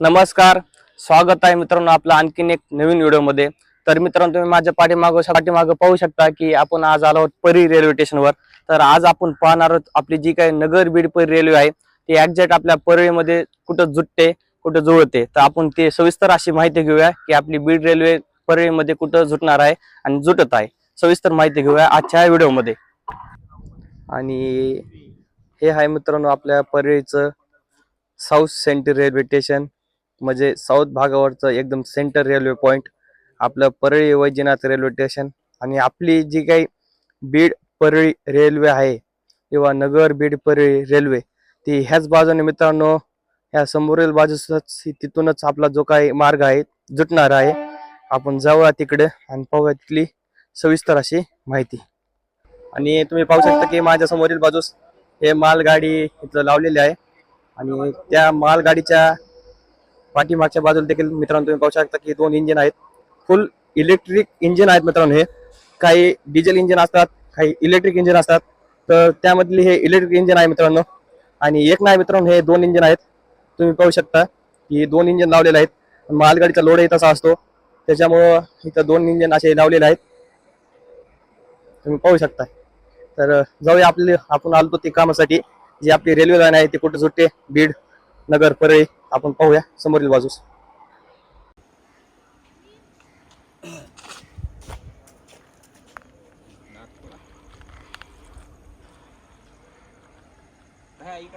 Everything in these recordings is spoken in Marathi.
नमस्कार स्वागत आहे मित्रांनो आपलं आणखीन एक नवीन व्हिडिओमध्ये. तर मित्रांनो तुम्ही माझ्या पाठीमागं पाठीमागं पाहू शकता की आपण आज आलो आहोत परी रेल्वे स्टेशनवर. तर आज आपण पाहणार आहोत आपली जी काही नगर बीड परी रेल्वे आहे ती एक्झॅक्ट आपल्या परळीमध्ये कुठं जुटते कुठं जुळते. तर आपण ते सविस्तर अशी माहिती घेऊया की आपली बीड रेल्वे परळीमध्ये कुठं जुटणार आहे आणि जुटत आहे. सविस्तर माहिती घेऊया आजच्या व्हिडिओमध्ये. आणि हे आहे मित्रांनो आपल्या परळीचं साऊथ सेंटर रेल्वे स्टेशन म्हणजे साऊथ भागावरचं एकदम सेंटर रेल्वे पॉईंट आपलं परळी वैजनाथ रेल्वे स्टेशन आणि आपली जी काही बीड परळी रेल्वे आहे किंवा नगर बीड परळी रेल्वे ती ह्याच बाजूने मित्रांनो ह्या समोरील बाजूसच तिथूनच आपला जो काही मार्ग आहे जुटणार आहे. आपण जाऊया तिकडे आणि पाहूया तिथली सविस्तर अशी माहिती. आणि तुम्ही पाहू शकता की माझ्या समोरील बाजूस हे मालगाडी इथं लावलेली आहे. आणि त्या मालगाडीच्या पाठीमागच्या बाजूला देखील मित्रांनो तुम्ही पाहू शकता की दोन इंजिन आहेत. फुल इलेक्ट्रिक इंजिन आहेत मित्रांनो हे. काही डिझेल इंजिन असतात काही इलेक्ट्रिक इंजिन असतात. तर त्यामधले हे इलेक्ट्रिक इंजिन आहे मित्रांनो. आणि एक नाही मित्रांनो हे दोन इंजिन आहेत. तुम्ही पाहू शकता की दोन इंजिन लावलेले आहेत. मालगाडीचा लोडही तसा असतो. त्याच्यामुळं इथं दोन इंजिन असे लावलेले आहेत. तुम्ही पाहू शकता. तर जाऊया आपले आपण आलो ते कामासाठी. जी आपली रेल्वे लाईन आहे ती कुठे सुटते? बीड नगर परळी. आपण पाहूया समोरील बाजूस.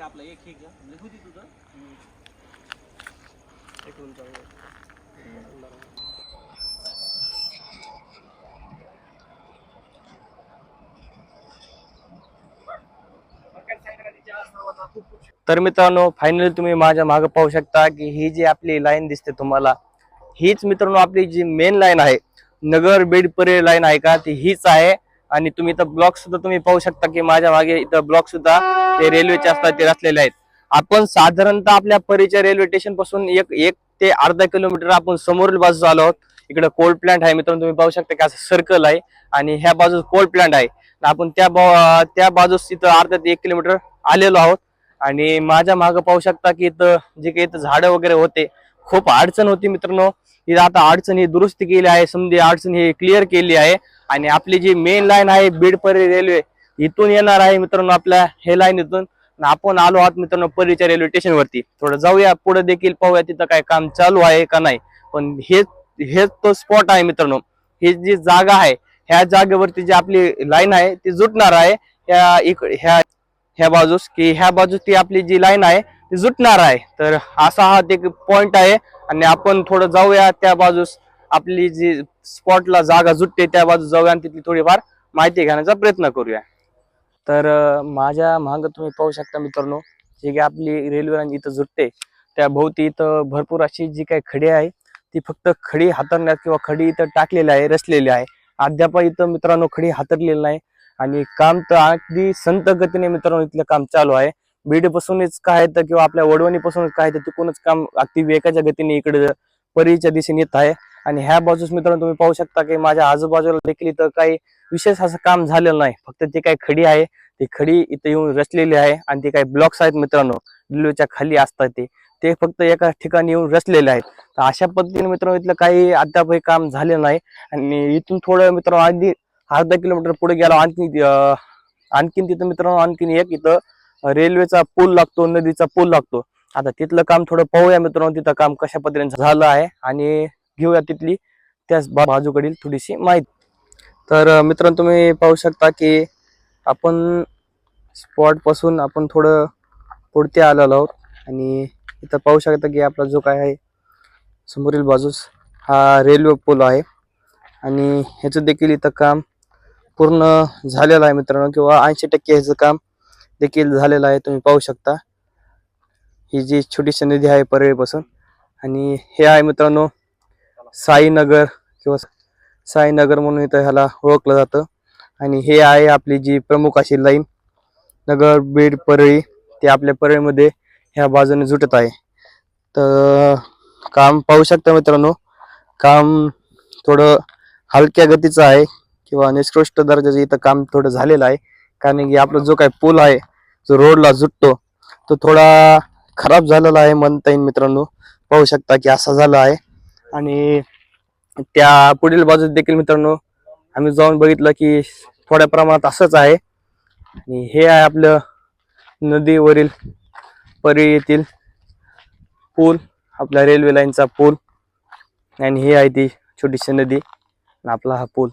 आपलं एक लिखू तुझं. एक तर मित्रांनो फायनली तुम्ही माझ्या मागे पाहू शकता की ही जी आपली लाईन दिसते तुम्हाला हीच मित्रांनो आपली जी मेन लाईन आहे नगर बीड परे लाईन आहे का ती हीच आहे. आणि तुम्ही इथं ब्लॉक सुद्धा तुम्ही पाहू शकता की माझ्या मागे इथं ब्लॉक सुद्धा ते रेल्वेचे असतात ते रचलेले आहेत. आपण साधारणतः आपल्या परीच्या रेल्वे स्टेशनपासून एक एक ते अर्धा किलोमीटर आपण समोरील बाजूस आलो आहोत. इकडे कोल्ड प्लांट आहे मित्रांनो तुम्ही पाहू शकता की असं सर्कल आहे. आणि ह्या बाजूस कोल्ड प्लांट आहे. आपण त्या त्या बाजूस इथं अर्धा ते एक किलोमीटर आलेलो आहोत. आणि माझ्या मागं पाहू शकता की इथं जे काही इथं झाडं वगैरे होते खूप अडचण होती मित्रांनो. इथं आता अडचण ही दुरुस्ती केली आहे समधी अडचण ही क्लिअर केली आहे. आणि आपली जी मेन लाईन आहे बीड परी रेल्वे इथून येणार आहे मित्रांनो आपल्या हे लाईन इथून. आपण आलो आहोत मित्रांनो परीच्या रेल्वे स्टेशन वरती. थोडं जाऊया पुढे देखील पाहूया तिथं काय काम चालू आहे का नाही. पण हेच हेच तो स्पॉट आहे मित्रांनो. ही जी जागा आहे ह्या जागेवरती जी आपली लाईन आहे ती जुटणार आहे. ह्या इकडे ह्या ह्या बाजूस की ह्या बाजूस ती आपली जी लाईन आहे ती जुटणार आहे. तर असा हा एक पॉइंट आहे. आणि आपण थोडं जाऊया त्या बाजूस. आपली जी स्पॉटला जागा जुटते त्या बाजूस जाऊया आणि तिथली थोडीफार माहिती घेण्याचा प्रयत्न करूया. तर माझ्या मागं तुम्ही पाहू शकता मित्रांनो जी काही आपली रेल्वे लाईन इथं जुटते. त्या भोवती इथं भरपूर अशी जी काही खडी आहे ती फक्त खडी हातरण्यात किंवा खडी इथं टाकलेली आहे रचलेली आहे. अद्याप इथं मित्रांनो खडी हातरलेली नाही. आणि काम तर अगदी संत गतीने मित्रांनो इथलं काम चालू आहे. बीडपासूनच काय तर किंवा आपल्या वडवणीपासूनच काय तर तिकूनच काम अगदी वेगाच्या गतीने इकडे परीच्या दिशेने येत आहे. आणि ह्या बाजूस मित्रांनो तुम्ही पाहू शकता की माझ्या आजूबाजूला देखील इथं काही विशेष असं काम झालेलं नाही. फक्त ती काही खडी आहे ती खडी इथं येऊन रचलेली आहे आणि ते काही ब्लॉक्स आहेत मित्रांनो. रेल्वेच्या खाली असतात ते. ते फक्त एका ठिकाणी येऊन रचलेले आहेत. तर अशा पद्धतीने मित्रांनो इथलं काही अद्यापही काम झालेलं नाही. आणि इथून थोडं मित्रांनो अगदी अर्धा किलोमीटर पुढे गेला आणखी आणखीन तिथं मित्रांनो आणखीन एक इथं रेल्वेचा पूल लागतो नदीचा पूल लागतो. आता तिथलं काम थोडं पाहूया मित्रांनो तिथं काम कशा पद्धतीने झालं आहे आणि घेऊया तिथली त्याच बा- बाजूकडील थोडीशी माहिती. तर मित्रांनो तुम्ही पाहू शकता की आपण स्पॉटपासून आपण थोडं पुढते आलेलो आहोत आणि इथं पाहू शकता की आपला जो काय आहे समोरील बाजूस हा रेल्वे पूल आहे. आणि ह्याचं देखील इथं काम पूर्ण झालेलं आहे मित्रांनो किंवा ऐंशी टक्के ह्याचं काम देखील झालेलं आहे तुम्ही पाहू शकता. ही जी छोटीशी नदी आहे परळीपासून आणि हे आहे मित्रांनो साईनगर किंवा साईनगर म्हणून इथं ह्याला ओळखलं जातं. आणि हे आहे आपली जी प्रमुख अशी लाईन नगर बीड परळी ते आपल्या परळीमध्ये ह्या बाजूने जुटत आहे. तर काम पाहू शकता मित्रांनो काम थोडं हलक्या गतीचं आहे. किंवा निष्कृष्ट दर्जाचं इथं काम थोडं झालेलं आहे. कारण की आपला जो काही पूल आहे जो रोडला जुटतो तो थोडा खराब झालेला आहे म्हणता येईल मित्रांनो. पाहू शकता की असं झालं आहे. आणि त्या पुढील बाजूत देखील मित्रांनो आम्ही जाऊन बघितलं की थोड्या प्रमाणात असंच आहे. आणि हे आहे आपलं नदीवरील परी येथील पूल आपल्या रेल्वे लाईनचा पूल. आणि ही आहे ती छोटीशी नदी आणि आपला हा पूल.